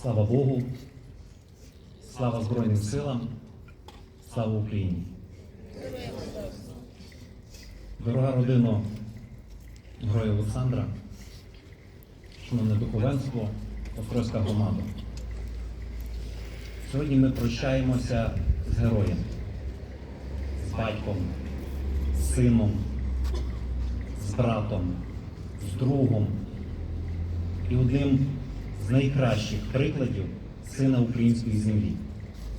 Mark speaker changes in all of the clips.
Speaker 1: Слава Богу, слава Збройним силам, слава Україні. Дорога родина Героя Олександра, шановне духовенство, Острозька громада. Сьогодні ми прощаємося з героєм, з батьком, з сином, з братом, з другом і одним найкращих прикладів сина української землі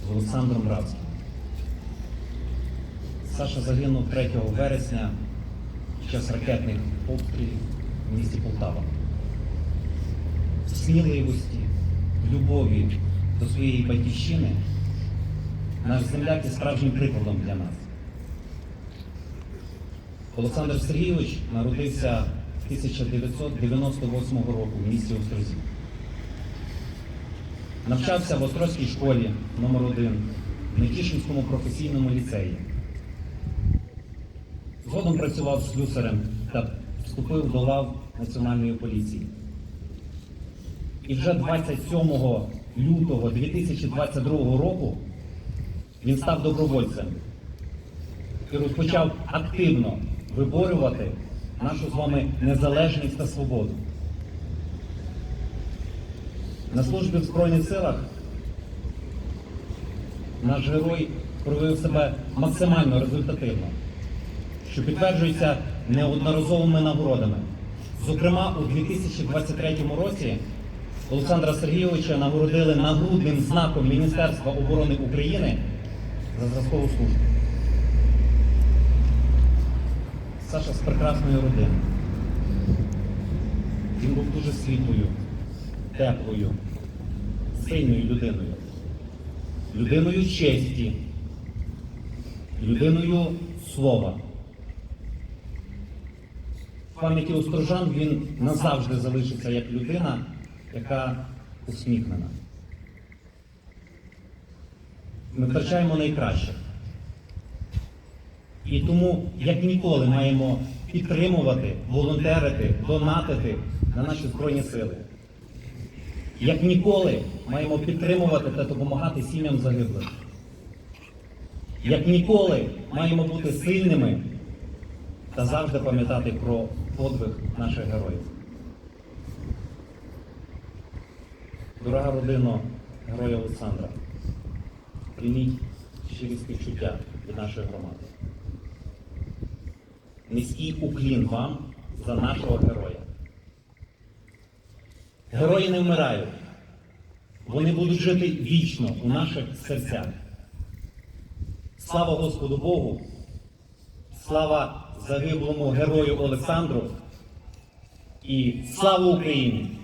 Speaker 1: з Олександром Радським. Саша загинув 3 вересня під час ракетних обстрілів в місті Полтава. В сміливості, в любові до своєї батьківщини наш земляк є справжнім прикладом для нас. Олександр Сергійович народився 1998 року в місті Острозі. Навчався в Острозькій школі номер 1 в Нетішинському професійному ліцеї. Згодом працював слюсарем та вступив до лав Національної поліції. І вже 27 лютого 2022 року він став добровольцем і розпочав активно виборювати нашу з вами незалежність та свободу. На службі в Збройних силах наш герой проявив себе максимально результативно, що підтверджується неодноразовими нагородами. Зокрема, у 2023 році Олександра Сергійовича нагородили нагрудним знаком Міністерства оборони України за зразкову службу. Саша з прекрасної родини. Він був дуже світлою, теплою, сильною людиною. Людиною честі, людиною слова. В пам'яті острожан він назавжди залишиться як людина, яка усміхнена. Ми втрачаємо найкраще. І тому, як ніколи, маємо підтримувати, волонтерити, донатити на наші Збройні сили. Як ніколи маємо підтримувати та допомагати сім'ям загиблих. Як ніколи маємо бути сильними та завжди пам'ятати про подвиг наших героїв. Дорога родина Героя Олександра, прийміть щирі співчуття від нашої громади. Низький уклін вам за нашого героя. Герої не вмирають. Вони будуть жити вічно у наших серцях. Слава Господу Богу! Слава загиблому герою Олександру і слава Україні!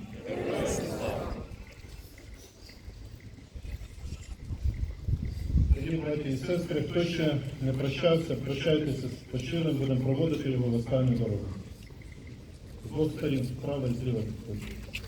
Speaker 2: Браті і сестри, хто ще не прощався, прощайтеся з почилим, будемо проводити його в останню дорогу. З справа і зліва підходить.